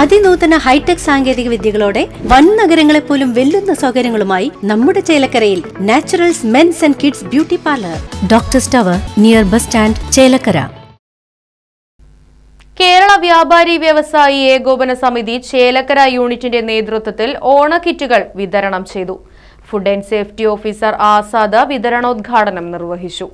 അതിനൂതന hi tech സാങ്കേതിക വിദ്യകളോടെ വൻ നഗരങ്ങളെ പോലും വെല്ലുന്ന സൗകര്യങ്ങളുമായി നമ്മുടെ ചേലക്കരയിൽ naturals men's and kids beauty parlour. Doctor tower near bus stand Chelakkara. Kerala വ്യാപാരി വ്യവസായി ഏകോപന സമിതി ചേലക്കര യൂണിറ്റിന്റെ നേതൃത്വത്തിൽ ഓണക്കിറ്റുകൾ വിതരണം ചെയ്തു. Food and safety officer Azad വിതരണോദ്ഘാടനം നിർവഹിച്ചു.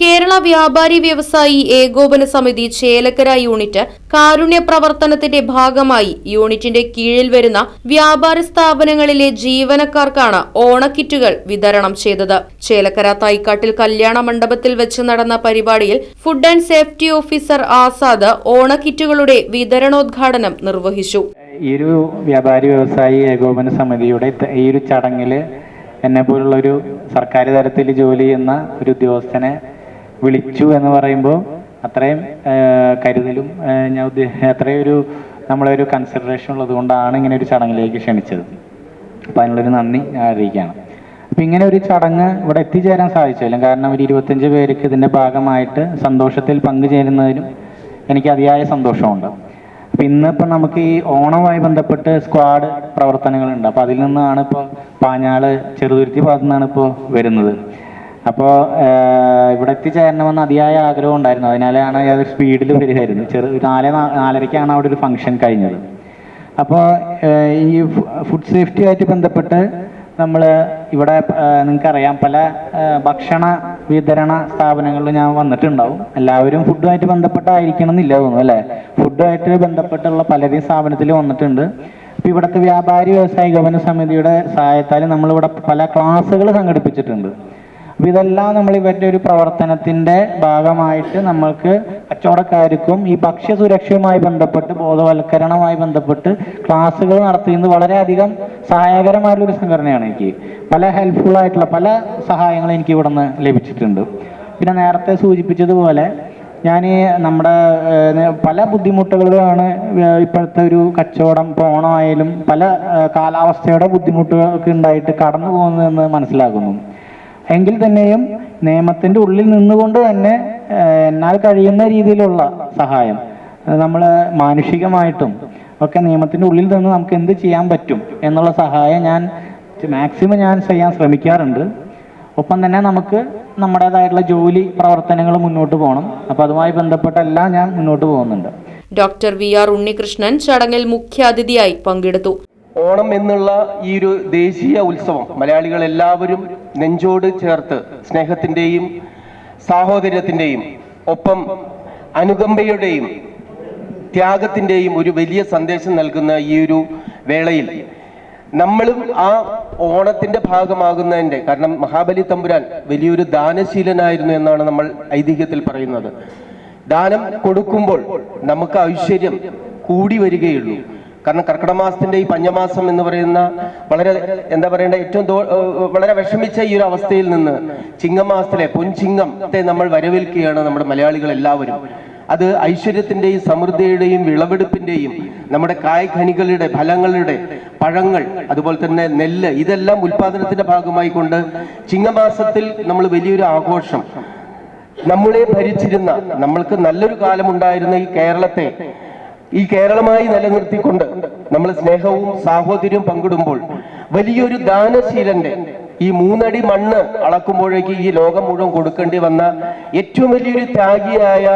കേരള വ്യാപാരി വ്യവസായി ഏകോപന സമിതി ചേലക്കര യൂണിറ്റ് കാരുണ്യ പ്രവർത്തനത്തിന്റെ ഭാഗമായി യൂണിറ്റിന്റെ കീഴിൽ വരുന്ന വ്യാപാര സ്ഥാപനങ്ങളിലെ ജീവനക്കാർക്കാണ് ഓണക്കിറ്റുകൾ വിതരണം ചെയ്തത്. ചേലക്കര തൈക്കാട്ടിൽ കല്യാണ മണ്ഡപത്തിൽ വെച്ച് നടന്ന പരിപാടിയിൽ food and safety officer Azad ഓണക്കിറ്റുകളുടെ വിതരണോദ്ഘാടനം നിർവഹിച്ചു. ഈ ഒരു വ്യാപാരി വ്യവസായി ഏകോപന സമിതിയുടെ ഈ ഒരു ചടങ്ങിൽ എന്നെ പോലുള്ള ഒരു സർക്കാർ തലത്തിൽ ജോലി ചെയ്യുന്ന ഒരു ഉദ്യോഗസ്ഥനെ വിളിച്ചു എന്ന് പറയുമ്പോൾ അത്രയും കരുതലും ഞാൻ ഉദ്ദേശിച്ച അത്രയും ഒരു നമ്മളെ ഒരു കൺസിഡറേഷൻ ഉള്ളത് കൊണ്ടാണ് ഇങ്ങനെ ഒരു ചടങ്ങിലേക്ക് ക്ഷണിച്ചത്. അപ്പം അതിനുള്ളൊരു നന്ദി ഞാൻ അറിയിക്കുകയാണ്. അപ്പം ഇങ്ങനെ ഒരു ചടങ്ങ് ഇവിടെ എത്തിച്ചേരാൻ സാധിച്ചല്ലോ. കാരണം ഒരു ഇരുപത്തഞ്ച് പേർക്ക് ഇതിന്റെ ഭാഗമായിട്ട് സന്തോഷത്തിൽ പങ്കുചേരുന്നതിനും എനിക്ക് അതിയായ സന്തോഷമുണ്ട്. അപ്പം ഇന്നിപ്പോൾ നമുക്ക് ഈ ഓണവുമായി ബന്ധപ്പെട്ട് സ്ക്വാഡ് പ്രവർത്തനങ്ങളുണ്ട്. അപ്പോൾ അതിൽ നിന്നാണ് ഇപ്പോൾ പാഞ്ഞാൾ ചെറുതുരുത്തി ഭാഗത്തു നിന്നാണ് ഇപ്പോൾ വരുന്നത്. അപ്പോൾ ഇവിടെ എത്തിച്ചേരണമെന്ന് അതിയായ ആഗ്രഹം ഉണ്ടായിരുന്നു. അതിനാലാണ് അത് സ്പീഡിൽ വരികയായിരുന്നു. ചെറു നാല് നാലരയ്ക്കാണ് അവിടെ ഒരു ഫംഗ്ഷൻ കഴിഞ്ഞത്. അപ്പോൾ ഈ ഫുഡ് സേഫ്റ്റിയായിട്ട് ബന്ധപ്പെട്ട് നമ്മൾ ഇവിടെ നിങ്ങൾക്കറിയാം പല ഭക്ഷണ വിതരണ സ്ഥാപനങ്ങളിൽ ഞാൻ വന്നിട്ടുണ്ടാവും. എല്ലാവരും ഫുഡുമായിട്ട് ബന്ധപ്പെട്ടായിരിക്കണം എന്നില്ല തോന്നുന്നു അല്ലേ? ഫുഡുമായിട്ട് ബന്ധപ്പെട്ടുള്ള പലരും സ്ഥാപനത്തിൽ വന്നിട്ടുണ്ട്. അപ്പോൾ ഇവിടുത്തെ വ്യാപാരി വ്യവസായ ഗവന സമിതിയുടെ സഹായത്താൽ നമ്മളിവിടെ പല ക്ലാസ്സുകൾ സംഘടിപ്പിച്ചിട്ടുണ്ട്. ഇതെല്ലാം നമ്മൾ ഇവരുടെ ഒരു പ്രവർത്തനത്തിന്റെ ഭാഗമായിട്ട് നമ്മൾക്ക് കച്ചവടക്കാർക്കും ഈ ഭക്ഷ്യ സുരക്ഷയുമായി ബന്ധപ്പെട്ട് ബോധവൽക്കരണവുമായി ബന്ധപ്പെട്ട് ക്ലാസ്സുകൾ നടത്തുന്നത് വളരെയധികം സഹായകരമായിട്ടുള്ള ഒരു സംഘടനയാണ് എനിക്ക്. പല ഹെൽപ്ഫുൾ ആയിട്ടുള്ള പല സഹായങ്ങളും എനിക്ക് ഇവിടെ നിന്ന് ലഭിച്ചിട്ടുണ്ട്. പിന്നെ നേരത്തെ സൂചിപ്പിച്ചതുപോലെ ഞാൻ നമ്മുടെ പല ബുദ്ധിമുട്ടുകളാണ് ഇപ്പോഴത്തെ ഒരു കച്ചവടം പോണമായാലും പല കാലാവസ്ഥയുടെ ബുദ്ധിമുട്ടുകളൊക്കെ ഉണ്ടായിട്ട് കടന്നു പോകുന്നതെന്ന് മനസ്സിലാക്കുന്നു. എങ്കിൽ തന്നെയും നിയമത്തിന്റെ ഉള്ളിൽ നിന്നുകൊണ്ട് തന്നെ എന്നാൽ കഴിയുന്ന രീതിയിലുള്ള സഹായം. നമ്മൾ മാനുഷികമായിട്ടും ഒക്കെ നിയമത്തിന്റെ ഉള്ളിൽ നിന്ന് നമുക്ക് എന്ത് ചെയ്യാൻ പറ്റും എന്നുള്ള സഹായം ഞാൻ മാക്സിമം ഞാൻ ചെയ്യാൻ ശ്രമിക്കാറുണ്ട്. ഒപ്പം തന്നെ നമുക്ക് നമ്മുടേതായിട്ടുള്ള ജോലി പ്രവർത്തനങ്ങൾ മുന്നോട്ട് പോകണം. അപ്പോൾ അതുമായി ബന്ധപ്പെട്ട എല്ലാം ഞാൻ മുന്നോട്ട് പോകുന്നുണ്ട്. ഡോക്ടർ വി ആർ ഉണ്ണികൃഷ്ണൻ ചടങ്ങിൽ മുഖ്യാതിഥിയായി പങ്കെടുത്തു. ഓണം എന്നുള്ള ഈ ഒരു ദേശീയ ഉത്സവം മലയാളികൾ എല്ലാവരും നെഞ്ചോട് ചേർത്ത് സ്നേഹത്തിന്റെയും സാഹോദര്യത്തിന്റെയും ഒപ്പം അനുകമ്പയുടെയും ത്യാഗത്തിന്റെയും ഒരു വലിയ സന്ദേശം നൽകുന്ന ഈ ഒരു വേളയിൽ നമ്മളും ആ ഓണത്തിന്റെ ഭാഗമാകുന്നതിന്റെ കാരണം മഹാബലി തമ്പുരാൻ വലിയൊരു ദാനശീലനായിരുന്നു എന്നാണ് നമ്മൾ ഐതിഹ്യത്തിൽ പറയുന്നത്. ദാനം കൊടുക്കുമ്പോൾ നമുക്ക് ഐശ്വര്യം കൂടി വരികയുള്ളൂ. കാരണം കർക്കിടമാസത്തിന്റെ ഈ പഞ്ഞമാസം എന്ന് പറയുന്ന വളരെ എന്താ പറയേണ്ട ഏറ്റവും വളരെ വിഷമിച്ച ഈ ഒരു അവസ്ഥയിൽ നിന്ന് ചിങ്ങമാസത്തിലെ പൊൻചിങ്ങത്തെ നമ്മൾ വരവേൽക്കുകയാണ് നമ്മുടെ മലയാളികൾ എല്ലാവരും. അത് ഐശ്വര്യത്തിന്റെയും സമൃദ്ധിയുടെയും വിളവെടുപ്പിന്റെയും നമ്മുടെ കായ്ഖനികളുടെ ഫലങ്ങളുടെ പഴങ്ങൾ അതുപോലെ തന്നെ നെല്ല് ഇതെല്ലാം ഉൽപാദനത്തിന്റെ ഭാഗമായി കൊണ്ട് ചിങ്ങമാസത്തിൽ നമ്മൾ വലിയൊരു ആഘോഷം. നമ്മളെ ഭരിച്ചിരുന്ന നമ്മൾക്ക് നല്ലൊരു കാലമുണ്ടായിരുന്ന ഈ കേരളത്തെ ഈ കേരളമായി നിലനിർത്തിക്കൊണ്ട് നമ്മൾ സ്നേഹവും സാഹോദര്യവും പങ്കിടുമ്പോൾ വലിയൊരു ദാനശീലന്റെ ഈ മൂന്നടി മണ്ണ് അളക്കുമ്പോഴേക്ക് ഈ ലോകം മുഴുവൻ കൊടുക്കേണ്ടി വന്ന ഏറ്റവും വലിയൊരു ത്യാഗിയായ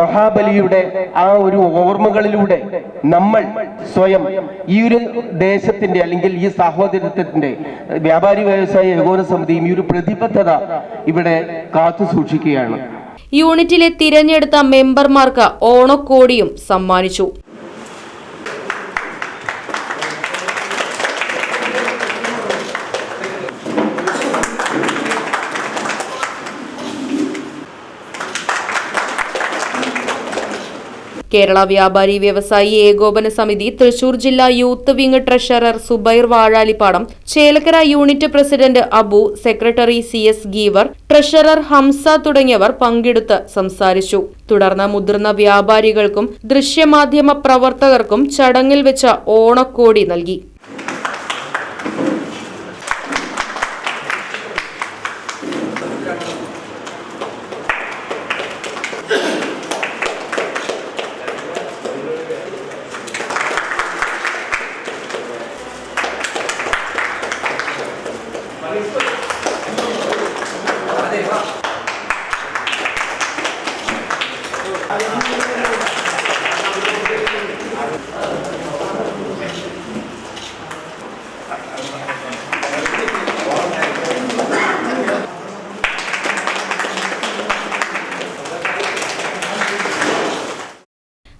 മഹാബലിയുടെ ആ ഒരു ഓർമ്മകളിലൂടെ നമ്മൾ സ്വയം ഈ ഒരു ദേശത്തിന്റെ അല്ലെങ്കിൽ ഈ സാഹോദര്യത്തിന്റെ വ്യാപാരി വ്യവസായ ഏകോപന സമിതിയും ഈ ഒരു പ്രതിബദ്ധത ഇവിടെ കാത്തു സൂക്ഷിക്കുകയാണ്. യൂണിറ്റിലെ തിരഞ്ഞെടുത്ത മെമ്പർമാർക്ക് ഓണക്കോടിയും സമ്മാനിച്ചു. കേരള വ്യാപാരി വ്യവസായി ഏകോപന സമിതി തൃശൂർ ജില്ലാ youth wing treasurer Subair Vazhalippadam Chelakkara unit president Abu secretary C S Geevar treasurer Hamsa തുടങ്ങിയവർ പങ്കെടുത്ത് സംസാരിച്ചു. തുടർന്ന് മുതിർന്ന വ്യാപാരികൾക്കും ദൃശ്യമാധ്യമ പ്രവർത്തകർക്കും ചടങ്ങിൽ വെച്ച ഓണക്കോടി നൽകി.